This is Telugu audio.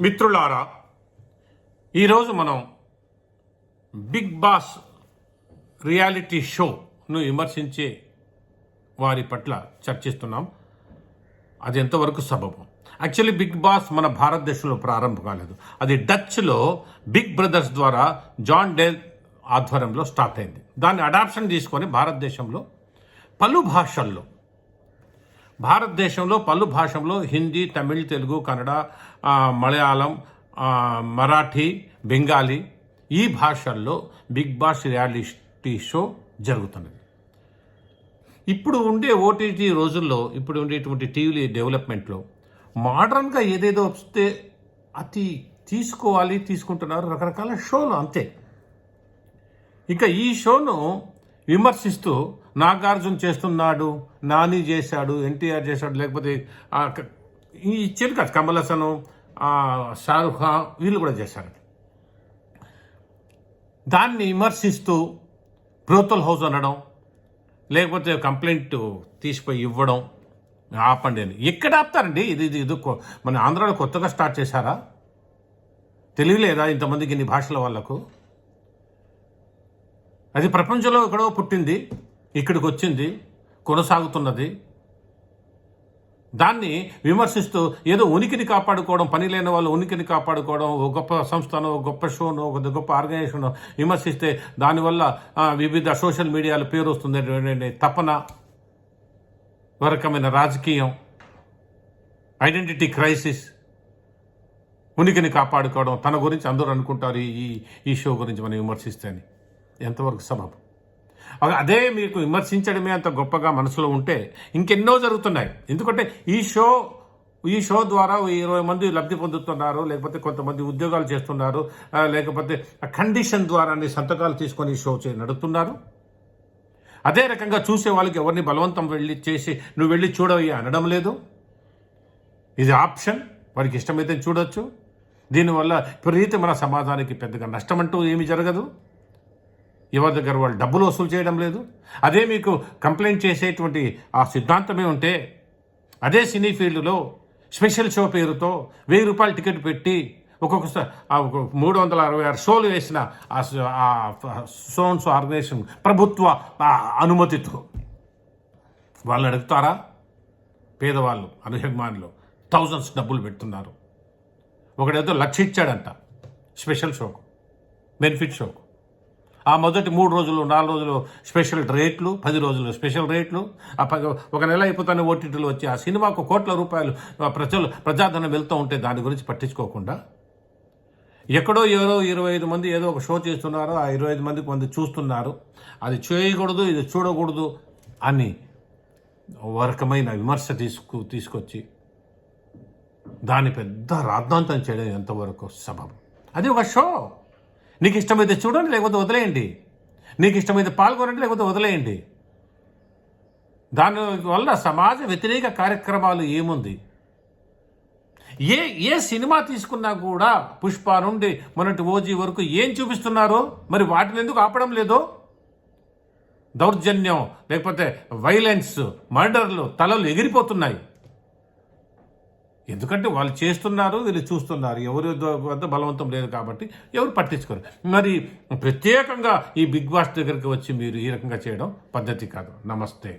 మిత్రులారా ఈరోజు మనం బిగ్ బాస్ రియాలిటీ షోను విమర్శించే వారి పట్ల చర్చిస్తున్నాం. అది ఎంతవరకు సబబం? యాక్చువల్లీ బిగ్ బాస్ మన భారతదేశంలో ప్రారంభం కాలేదు. అది డచ్లో బిగ్ బ్రదర్స్ ద్వారా జాన్ డేల్ ఆధ్వర్యంలో స్టార్ట్ అయింది. దాన్ని అడాప్షన్ తీసుకొని భారతదేశంలో పలు భాషల్లో భారతదేశంలో పలు భాషల్లో హిందీ తమిళ్ తెలుగు కన్నడ మలయాళం మరాఠీ బెంగాలీ ఈ భాషల్లో బిగ్ బాస్ రియాలిటీ షో జరుగుతున్నది. ఇప్పుడు ఉండే ఓటీటీ రోజుల్లో ఇప్పుడు ఉండేటువంటి టీవీ డెవలప్మెంట్లో మోడర్న్గా ఏదేదో వస్తే అతి తీసుకోవాలి తీసుకుంటున్నారు రకరకాల షోలు అంతే. ఇక ఈ షోను విమర్శిస్తూ నాగార్జున చేస్తున్నాడు నాని చేశాడు ఎన్టీఆర్ చేశాడు లేకపోతే ఇచ్చారు కదా కమల్ హసన్ షారుఖ్ ఖాన్ వీళ్ళు కూడా చేశారు. దాన్ని విమర్శిస్తూ బ్రోతల్ హౌస్ అనడం లేకపోతే కంప్లైంట్ తీసిపోయి ఇవ్వడం ఆపండి అని. ఎక్కడ ఆపుతారండి? ఇది ఇది ఇది కొ- మన ఆంధ్రాలో కొత్తగా స్టార్ట్ చేశారా? తెలియలేదా ఇంతమందికి ఇన్ని భాషల వాళ్ళకు? అది ప్రపంచంలో ఎక్కడో పుట్టింది ఇక్కడికి వచ్చింది కొనసాగుతున్నది. దాన్ని విమర్శిస్తూ ఏదో ఉనికిని కాపాడుకోవడం పని లేని వాళ్ళు ఉనికిని కాపాడుకోవడం ఒక గొప్ప సంస్థను ఒక గొప్ప షోను ఒక గొప్ప ఆర్గనైజేషన్ విమర్శిస్తే దానివల్ల వివిధ సోషల్ మీడియాలో పేరు వస్తుంది తపన ఒక రకమైన రాజకీయం ఐడెంటిటీ క్రైసిస్ ఉనికిని కాపాడుకోవడం. తన గురించి అందరూ అనుకుంటారు ఈ ఈ షో గురించి మనం విమర్శిస్తే అని ఎంతవరకు సబబు? అదే మీకు విమర్శించడమే అంత గొప్పగా మనసులో ఉంటే ఇంకెన్నో జరుగుతున్నాయి. ఎందుకంటే ఈ షో ఈ షో ద్వారా ఇరవై మంది లబ్ధి పొందుతున్నారు లేకపోతే కొంతమంది ఉద్యోగాలు చేస్తున్నారు లేకపోతే కండిషన్ ద్వారా సంతకాలు తీసుకొని షో చే నడుపుతున్నారు. అదే రకంగా చూసే వాళ్ళకి ఎవరిని బలవంతం వెళ్ళి చేసి నువ్వు వెళ్ళి చూడవయ్యా అనడం లేదు. ఇది ఆప్షన్. వారికి ఇష్టమైతే చూడొచ్చు. దీనివల్ల విపరీతమైన సమాజానికి పెద్దగా నష్టం అంటూ ఏమీ జరగదు. ఎవరి దగ్గర వాళ్ళు డబ్బులు వసూలు చేయడం లేదు. అదే మీకు కంప్లైంట్ చేసేటువంటి ఆ సిద్ధాంతమే ఉంటే అదే సినీ ఫీల్డ్లో స్పెషల్ షో పేరుతో వెయ్యి రూపాయలు టికెట్ పెట్టి ఒక్కొక్క ఒక మూడు వందల అరవై ఆరు షోలు వేసిన ఆ ఆ సోన్స్ ఆర్గనైజేషన్ ప్రభుత్వ అనుమతితో. వాళ్ళని అడుగుతారా? పేదవాళ్ళు అనుభిమానులు థౌజండ్స్ డబ్బులు పెడుతున్నారు. ఒకడేదో లక్ష ఇచ్చాడంట స్పెషల్ షోకు బెనిఫిట్ షోకు. ఆ మొదటి మూడు రోజులు నాలుగు రోజులు స్పెషల్ రేట్లు పది రోజులు స్పెషల్ రేట్లు. ఆ ఒక నెల అయిపోతానే ఓటీటీలు వచ్చి ఆ సినిమాకు కోట్ల రూపాయలు ప్రజలు ప్రజాధనం వెళ్తూ ఉంటే దాని గురించి పట్టించుకోకుండా. ఎక్కడో ఎవరో ఇరవై ఐదు మంది ఏదో ఒక షో చేస్తున్నారు ఆ ఇరవై ఐదు మందికి మంది చూస్తున్నారు. అది చేయకూడదు ఇది చూడకూడదు అని ఒక రకమైన విమర్శ తీసుకు తీసుకొచ్చి దాని పెద్ద రాద్ధాంతం చేయడం ఎంతవరకు సబబు? అది ఒక షో. నీకు ఇష్టమైతే చూడండి లేకపోతే వదిలేయండి. నీకు ఇష్టమైతే పాల్గొనండి లేకపోతే వదిలేయండి. దానివల్ల సమాజ వ్యతిరేక కార్యక్రమాలు ఏముంది? ఏ ఏ సినిమా తీసుకున్నా కూడా పుష్ప నుండి మొన్నటి ఓజీ వరకు ఏం చూపిస్తున్నారో? మరి వాటిని ఎందుకు ఆపడం లేదో? దౌర్జన్యం లేకపోతే వైలెన్స్ మర్డర్లు తలలు ఎగిరిపోతున్నాయి. ఎందుకంటే వాళ్ళు చేస్తున్నారు వీళ్ళు చూస్తున్నారు. ఎవరి వద్ద బలవంతం లేదు కాబట్టి ఎవరు పట్టించుకోరు. మరి ప్రత్యేకంగా ఈ బిగ్ బాస్ దగ్గరికి వచ్చి మీరు ఈ రకంగా చేయడం పద్ధతి కాదు. నమస్తే.